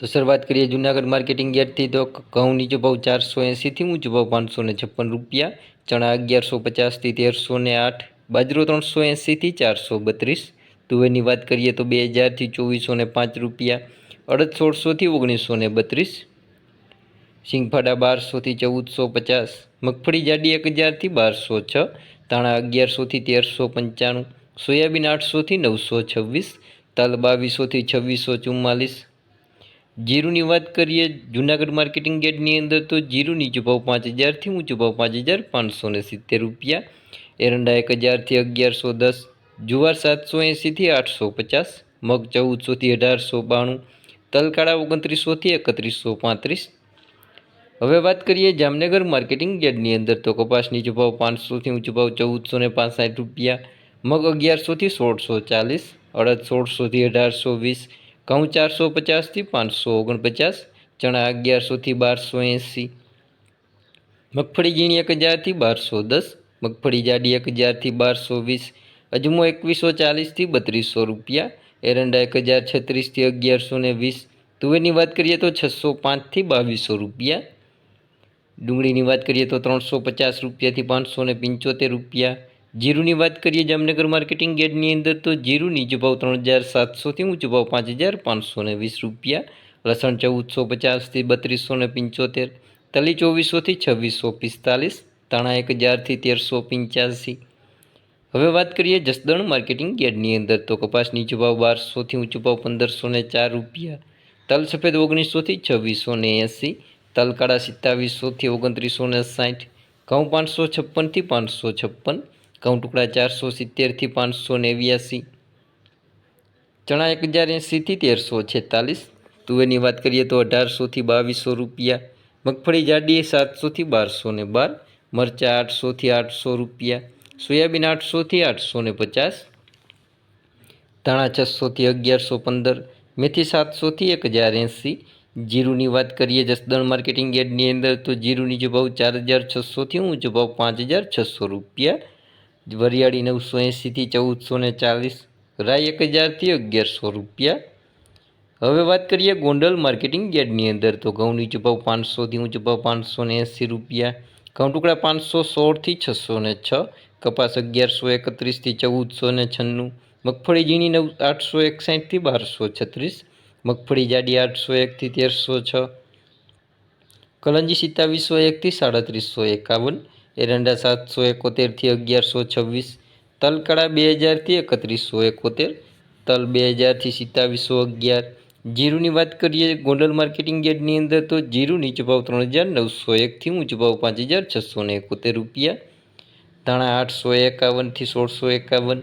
તો શરૂઆત કરીએ જુનાગઢ માર્કેટિંગ યાર્ડથી. તો ઘઉં નીચો ભાવ ચારસો એંસીથી ઊંચો ભાવ પાંચસો ને છપ્પન રૂપિયા. ચણા અગિયારસો પચાસથી તેરસો ને આઠ. બાજરો ત્રણસો એંસીથી ચારસો બત્રીસ. તુવેરની વાત કરીએ તો બે હજારથી ચોવીસો ને પાંચ રૂપિયા. અડદ સોળસોથી ઓગણીસો ને બત્રીસ. સિંગફાડા બારસોથી ચૌદસો પચાસ. મગફળી જાડી એક હજારથી બારસો છ. ધાણા અગિયારસોથી તેરસો પંચાણું. સોયાબીન આઠસોથી નવસો છવ્વીસ. તલ બાવીસોથી છવ્વીસો ચુમ્માલીસ. જીરુની વાત કરીએ, જૂનાગઢ માર્કેટિંગ ગેટની અંદર તો જીરું નીચો પાંચ હજારથી ઊંચો ભાવ પાંચ હજાર પાંચસો ને સિત્તેર રૂપિયા. એરંડા એક હજારથી અગિયારસો દસ, જુવાર સાતસો એંસીથી આઠસો પચાસ, મગ ચૌદસોથી અઢારસો બાણું, તલકાળા ઓગણત્રીસોથી એકત્રીસો પાંત્રીસ. હવે વાત કરીએ જામનગર માર્કેટિંગ યાર્ડની અંદર તો કપાસ નીચો પાંચસોથી ઊંચો ભાવ ચૌદસો ને પાંસઠ રૂપિયા, મગ અગિયારસોથી સોળસો ચાલીસ, અડદ સોળસોથી અઢારસો વીસ ઘઉં ચારસો પચાસથી પાંચસો ઓગણપચાસ, ચણા અગિયારસોથી બારસો એંસી. મગફળી ઝીણી એક હજારથી બારસો દસ, મગફળી જાડી એક હજારથી બારસો વીસ, અજમો એકવીસો ચાલીસથી બત્રીસો રૂપિયા, એરંડા એક હજાર છત્રીસથી અગિયારસો ને વીસ, તુવેરની વાત કરીએ તો છસો પાંચથી બાવીસો રૂપિયા, ડુંગળીની વાત કરીએ તો ત્રણસો પચાસ રૂપિયાથી પાંચસો ને પંચોતેર રૂપિયા જીરુની વાત કરીએ જામનગર માર્કેટિંગ ગેટની અંદર તો જીરું નીચો ભાવ ત્રણ હજાર સાતસોથી ઊંચો ભાવ પાંચ હજાર પાંચસો ને વીસ રૂપિયા, લસણ ચૌદસો પચાસથી બત્રીસો ને પંચોતેર, તલી ચોવીસોથી છવ્વીસો પિસ્તાલીસ, ધાણા એક હજારથી તેરસો પંચ્યાસી. હવે વાત કરીએ જસદણ માર્કેટિંગ યાર્ડની અંદર તો કપાસ નીચો ભાવ બારસોથી ઊંચો ભાવ પંદરસો ને ચાર રૂપિયા, તલ સફેદ ઓગણીસોથી છવ્વીસો ને એંસી, તલ કાળા સિત્તાવીસોથી ઓગણત્રીસો ને સાઠ, ઘઉં પાંચસો છપ્પનથી પાંચસો છપ્પન ઘઉં ટુકડા ચારસો સિત્તેરથી પાંચસો નેવ્યાસી ચણા એક હજાર એંસીથી તેરસો છેતાલીસ. તુવેરની વાત કરીએ તો અઢારસોથી બાવીસો રૂપિયા. મગફળી જાડી સાતસોથી બારસો ને બાર. મરચાં આઠસોથી આઠસો રૂપિયા. સોયાબીન આઠસોથી આઠસો ને પચાસ. ધાણા છસોથી અગિયારસો પંદર. મેથી સાતસોથી એક હજાર એંસી જીરુની વાત કરીએ જસદણ માર્કેટિંગ યાર્ડની અંદર તો જીરુની જો ભાવ ચાર હજાર છસોથી ઊંચો ભાવ પાંચ હજાર છસો રૂપિયા. વરિયાળી નવસો એંસીથી ચૌદસો ને ચાલીસ રાઈ એક હજારથી અગિયારસો રૂપિયા. હવે વાત કરીએ ગોંડલ માર્કેટિંગ યાર્ડની અંદર. તો ઘઉં નીચો ભાવ પાંચસોથી ઊંચો ભાવ પાંચસો ને એંસી રૂપિયા. ઘઉં ટુકડા પાંચસો સોળથી છસો ને છ. કપાસ અગિયારસો એકત્રીસથી ચૌદસો ને છન્નું. મગફળી ઝીણી નવ, આઠસો એકસાઠથી બારસો છત્રીસ. મગફળી જાડી આઠસો એકથી તેરસો છ. કલંજી સિત્તાવીસો એકથી સાડત્રીસો એકાવન. એરંડા સાતસો એકોતેરથી અગિયારસો છવ્વીસ, તલકડા બે હજારથી એકત્રીસો એકોતેર, તલ બે હજારથી સિત્તાવીસો અગિયાર. જીરુની વાત કરીએ ગોંડલ માર્કેટિંગ યાર્ડની અંદર તો જીરું નીચો ભાવ ત્રણ હજાર નવસો એકથી ઊંચો ભાવ પાંચ હજાર છસો ને એકોતેર રૂપિયા. ધાણા આઠસો એકાવનથી સોળસો એકાવન,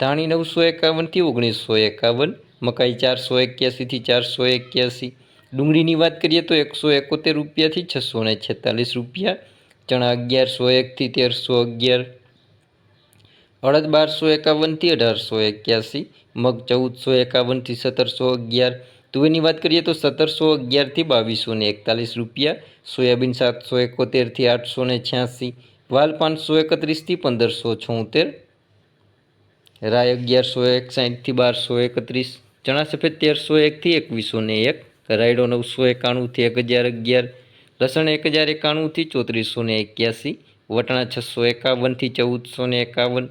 ધાણી નવસો એકાવનથી ઓગણીસો એકાવન, મકાઈ ચારસો એક્યાસીથી ચારસો એક્યાસી. ડુંગળીની વાત કરીએ તો એકસો એકોતેર રૂપિયાથી છસો ને છેતાલીસ રૂપિયા. ચણા અગિયારસો એકથી તેરસો અગિયાર. અડદ બારસો એકાવનથી અઢારસો એક્યાસી. મગ ચૌદસો એકાવનથી સત્તરસો અગિયાર. તુવેરની વાત કરીએ તો સત્તરસો અગિયારથી બાવીસો ને એકતાલીસ રૂપિયા. સોયાબીન સાતસો એકોતેરથી આઠસો ને છ્યાસી. વાલ પાંચસો એકત્રીસથી પંદરસો છોતેર. રાય અગિયારસો એકસાઠથી બારસો એકત્રીસ. ચણા સફેદ તેરસો એકથી એકવીસો ને એક. રાયડો નવસો એકાણુંથી એક હજાર અગિયાર. લસણ એક હજાર એકાણુંથી ચોત્રીસો ને એક્યાસી, વટાણા છસો એકાવનથી ચૌદસો ને એકાવન.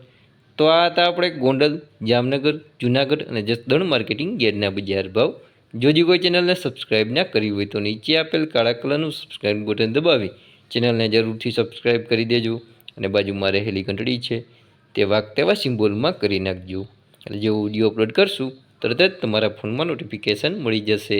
તો આ હતા આપણે ગોંડલ, જામનગર, જુનાગઢ અને જસદણ માર્કેટિંગ ગેરના બજાર ભાવ. જોજી કોઈ ચેનલને સબસ્ક્રાઇબ ના કરી હોય તો નીચે આપેલ કાળા કલરનું સબસ્ક્રાઇબ બટન દબાવી ચેનલને જરૂરથી સબસ્ક્રાઇબ કરી દેજો અને બાજુમાં રહેલી ઘંટડી છે તે વાગ તેવા સિમ્બોલમાં કરી નાખજો. એટલે જેવો વીડિયો અપલોડ કરશું, તરત જ તમારા ફોનમાં નોટિફિકેશન મળી જશે.